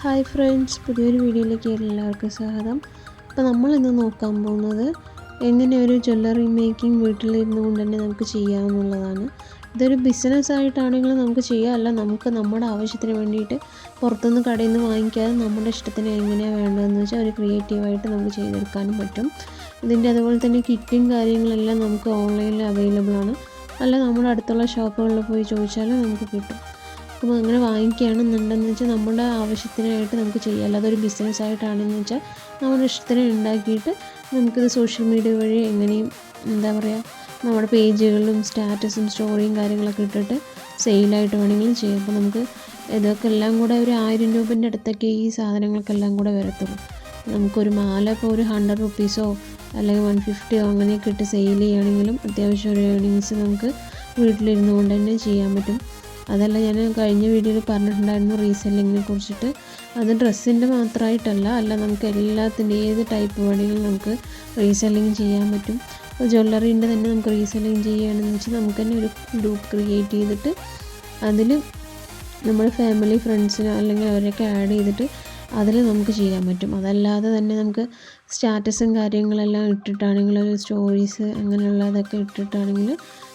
Hi friends പുതിയൊരു വീഡിയോയിലേക്ക് എല്ലാവർക്കും സ്വാഗതം. അപ്പോൾ നമ്മൾ ഇന്ന് നോക്കാൻ പോകുന്നത് എങ്ങനെ ഒരു ജ്വല്ലറി മേക്കിംഗ് വീട്ടിലിരുന്നു കൊണ്ട് തന്നെ നമുക്ക് ചെയ്യാമെന്നുള്ളതാണ്. ഇതൊരു ബിസിനസ് ആയിട്ടാണെങ്കിലും നമുക്ക് ചെയ്യാം. അല്ല നമുക്ക് നമ്മുടെ ആവശ്യത്തിന് വേണ്ടിയിട്ട് പുറത്തുനിന്ന് കടയിൽ നിന്ന് വാങ്ങിക്കാതെ നമ്മുടെ ഇഷ്ടത്തിന് എങ്ങനെയാണ് വേണ്ടതെന്ന് വെച്ചാൽ ഒരു ക്രിയേറ്റീവായിട്ട് നമുക്ക് ചെയ്തെടുക്കാനും പറ്റും. ഇതിന്റെ അതുപോലെ തന്നെ കിറ്റും കാര്യങ്ങളെല്ലാം നമുക്ക് ഓൺലൈനിൽ അവൈലബിൾ ആണ്. അല്ല നമ്മുടെ അടുത്തുള്ള ഷോപ്പുകളിൽ പോയി ചോദിച്ചാലും നമുക്ക് കിട്ടും. അപ്പോൾ അങ്ങനെ വാങ്ങിക്കുകയാണെന്നുണ്ടെന്ന് വെച്ചാൽ നമ്മുടെ ആവശ്യത്തിനായിട്ട് നമുക്ക് ചെയ്യാം. അല്ലാതെ ഒരു ബിസിനസ് ആയിട്ടാണെന്ന് വെച്ചാൽ നമ്മുടെ ഇഷ്ടത്തിന് ഉണ്ടാക്കിയിട്ട് നമുക്കിത് സോഷ്യൽ മീഡിയ വഴി എങ്ങനെയും എന്താ പറയുക നമ്മുടെ പേജുകളിലും സ്റ്റാറ്റസും സ്റ്റോറിയും കാര്യങ്ങളൊക്കെ ഇട്ടിട്ട് സെയിലായിട്ട് വേണമെങ്കിലും ചെയ്യാം. അപ്പോൾ നമുക്ക് ഇതൊക്കെ എല്ലാം കൂടെ ഒരു ആയിരം രൂപേന്റെ അടുത്തൊക്കെ ഈ സാധനങ്ങൾക്കെല്ലാം കൂടെ വരത്തുള്ളൂ. നമുക്കൊരു മാല ഇപ്പോൾ ഒരു ഹൺഡ്രഡ് റുപ്പീസോ അല്ലെങ്കിൽ വൺ ഫിഫ്റ്റിയോ അങ്ങനെയൊക്കെ ഇട്ട് സെയിൽ ചെയ്യുകയാണെങ്കിലും അത്യാവശ്യം ഒരു ഏണിങ്സ് നമുക്ക് വീട്ടിലിരുന്നു കൊണ്ട് തന്നെ ചെയ്യാൻ പറ്റും. അതല്ല ഞാൻ കഴിഞ്ഞ വീഡിയോയിൽ പറഞ്ഞിട്ടുണ്ടായിരുന്നു റീസെല്ലിങ്ങിനെ കുറിച്ചിട്ട്. അത് ഡ്രസ്സിന്റെ മാത്രമായിട്ടല്ല അല്ല നമുക്ക് എല്ലാത്തിന്റെ ഏത് ടൈപ്പ് വേണമെങ്കിലും നമുക്ക് റീസെല്ലിങ് ചെയ്യാൻ പറ്റും. അപ്പോൾ ജ്വല്ലറീന്റെ തന്നെ നമുക്ക് റീസെല്ലിങ് ചെയ്യുകയാണെന്ന് വെച്ചാൽ നമുക്ക് തന്നെ ഒരു ഗ്രൂപ്പ് ക്രിയേറ്റ് ചെയ്തിട്ട് അതിൽ നമ്മുടെ ഫാമിലി ഫ്രണ്ട്സിനോ അല്ലെങ്കിൽ അവരെയൊക്കെ ആഡ് ചെയ്തിട്ട് അതിൽ നമുക്ക് ചെയ്യാൻ പറ്റും. അതല്ലാതെ തന്നെ നമുക്ക് സ്റ്റാറ്റസും കാര്യങ്ങളെല്ലാം ഇട്ടിട്ടാണെങ്കിൽ ഒരു സ്റ്റോറീസ് അങ്ങനെയുള്ളതൊക്കെ ഇട്ടിട്ടാണെങ്കിൽ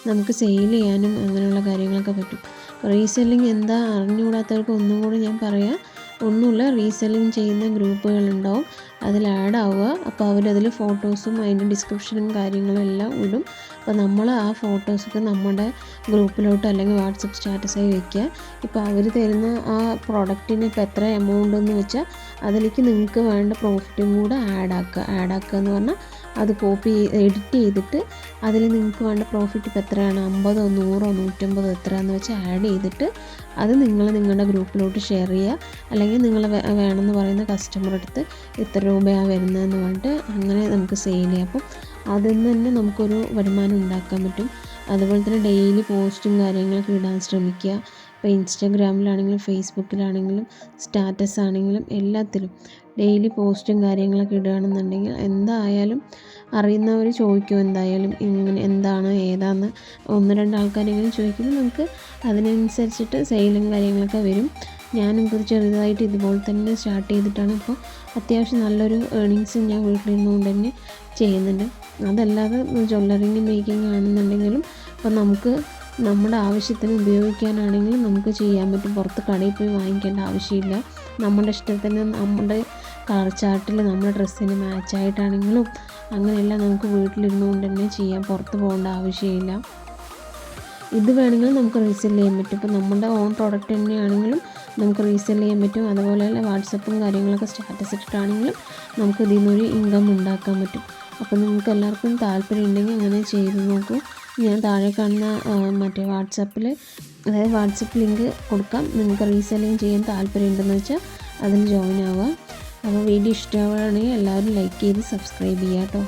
നമുക്ക് സെയിൽ ചെയ്യാനും അങ്ങനെയുള്ള കാര്യങ്ങളൊക്കെ പറ്റും. റീസെല്ലിങ് എന്താ അറിഞ്ഞുകൂടാത്തവർക്ക് ഒന്നും കൂടി ഞാൻ പറയാം. ഒന്നുമില്ല റീസെല്ലിംഗ് ചെയ്യുന്ന ഗ്രൂപ്പുകളുണ്ടാവും. അതിൽ ആഡ് ആവുക. അപ്പോൾ അവരതിൽ ഫോട്ടോസും അതിന്റെ ഡിസ്ക്രിപ്ഷനും കാര്യങ്ങളും എല്ലാം ഇടും. അപ്പോൾ നമ്മൾ ആ ഫോട്ടോസൊക്കെ നമ്മുടെ ഗ്രൂപ്പിലോട്ട് അല്ലെങ്കിൽ വാട്സപ്പ് സ്റ്റാറ്റസായി വെക്കുക. ഇപ്പോൾ അവർ തരുന്ന ആ പ്രോഡക്റ്റിന് ഇപ്പോൾ എത്ര എമൗണ്ട് എന്ന് വെച്ചാൽ അതിലേക്ക് നിങ്ങൾക്ക് വേണ്ട പ്രോഫിറ്റും കൂടെ ആഡ് ആക്കുക. ആഡ് ആക്കുക എന്ന് പറഞ്ഞാൽ അത് കോപ്പി എഡിറ്റ് ചെയ്തിട്ട് അതിൽ നിങ്ങൾക്ക് വേണ്ട പ്രോഫിറ്റ് ഇപ്പോൾ എത്രയാണ്? അമ്പതോ നൂറോ നൂറ്റമ്പതോ എത്രയാണെന്ന് വെച്ച് ആഡ് ചെയ്തിട്ട് അത് നിങ്ങൾ നിങ്ങളുടെ ഗ്രൂപ്പിലോട്ട് ഷെയർ ചെയ്യുക. അല്ലെങ്കിൽ നിങ്ങൾ വേണമെന്ന് പറയുന്ന കസ്റ്റമർ അടുത്ത് ഇത്ര രൂപയാണ് വരുന്നതെന്ന് പറഞ്ഞിട്ട് അങ്ങനെ നമുക്ക് സെയിൽ ചെയ്യാം. അപ്പം അതിൽ നിന്ന് തന്നെ നമുക്കൊരു വരുമാനം ഉണ്ടാക്കാൻ പറ്റും. അതുപോലെ തന്നെ ഡെയിലി പോസ്റ്റും കാര്യങ്ങളൊക്കെ ഇടാൻ ശ്രമിക്കുക. ഇപ്പോൾ ഇൻസ്റ്റാഗ്രാമിലാണെങ്കിലും ഫേസ്ബുക്കിലാണെങ്കിലും സ്റ്റാറ്റസ് ആണെങ്കിലും എല്ലാത്തിലും ഡെയിലി പോസ്റ്റും കാര്യങ്ങളൊക്കെ ഇടുകയാണെന്നുണ്ടെങ്കിൽ എന്തായാലും അറിയുന്നവർ ചോദിക്കും എന്തായാലും ഇങ്ങനെ എന്താണ് ഏതാന്ന്. ഒന്ന് രണ്ട് ആൾക്കാരെങ്കിലും ചോദിക്കുമ്പോൾ നമുക്ക് അതിനനുസരിച്ചിട്ട് സെയിലും കാര്യങ്ങളൊക്കെ വരും. ഞാനിപ്പോൾ ചെറുതായിട്ട് ഇതുപോലെ തന്നെ സ്റ്റാർട്ട് ചെയ്തിട്ടാണ്. ഇപ്പോൾ അത്യാവശ്യം നല്ലൊരു ഏണിങ്സും ഞാൻ വീട്ടിലിരുന്നുകൊണ്ട് തന്നെ ചെയ്യുന്നുണ്ട്. അതല്ലാതെ ജ്വല്ലറിങ് മേക്കിംഗ് ആണെന്നുണ്ടെങ്കിലും അപ്പോൾ നമുക്ക് നമ്മുടെ ആവശ്യത്തിന് ഉപയോഗിക്കാനാണെങ്കിലും നമുക്ക് ചെയ്യാൻ പറ്റും. പുറത്ത് കടയിൽ പോയി വാങ്ങിക്കേണ്ട ആവശ്യമില്ല. നമ്മുടെ ഇഷ്ടത്തിന് നമ്മുടെ കളർ ചാർട്ടിൽ നമ്മുടെ ഡ്രസ്സിന് മാച്ചായിട്ടാണെങ്കിലും അങ്ങനെയെല്ലാം നമുക്ക് വീട്ടിലിരുന്നുകൊണ്ട് തന്നെ ചെയ്യാം. പുറത്ത് പോകേണ്ട ആവശ്യമില്ല. ഇത് വേണമെങ്കിൽ നമുക്ക് റീസെൽ ചെയ്യാൻ പറ്റും. ഇപ്പോൾ നമ്മുടെ ഓൺ പ്രോഡക്റ്റ് തന്നെയാണെങ്കിലും നമുക്ക് റീസെൽ ചെയ്യാൻ പറ്റും. അതുപോലെ തന്നെ വാട്സപ്പും കാര്യങ്ങളൊക്കെ സ്റ്റാറ്റസ് ഇട്ടിട്ടാണെങ്കിലും നമുക്ക് ഇതിൽ നിന്നൊരു ഇൻകം ഉണ്ടാക്കാൻ പറ്റും. അപ്പോൾ നിങ്ങൾക്ക് എല്ലാവർക്കും താല്പര്യം ഉണ്ടെങ്കിൽ അങ്ങനെ ചെയ്ത് നോക്കൂ. ഞാൻ താഴെ കാണുന്ന മറ്റേ വാട്സപ്പിൽ അതായത് വാട്സപ്പ് ലിങ്ക് കൊടുക്കാം. നിങ്ങൾക്ക് റീസെല്ലിങ് ചെയ്യാൻ താല്പര്യം ഉണ്ടെന്ന് വെച്ചാൽ അതിൽ ജോയിൻ ആവുക അപ്പോൾ വീഡിയോ ഇഷ്ടമാവുകയാണെങ്കിൽ എല്ലാവരും ലൈക്ക് ചെയ്ത് സബ്സ്ക്രൈബ് ചെയ്യാം കേട്ടോ.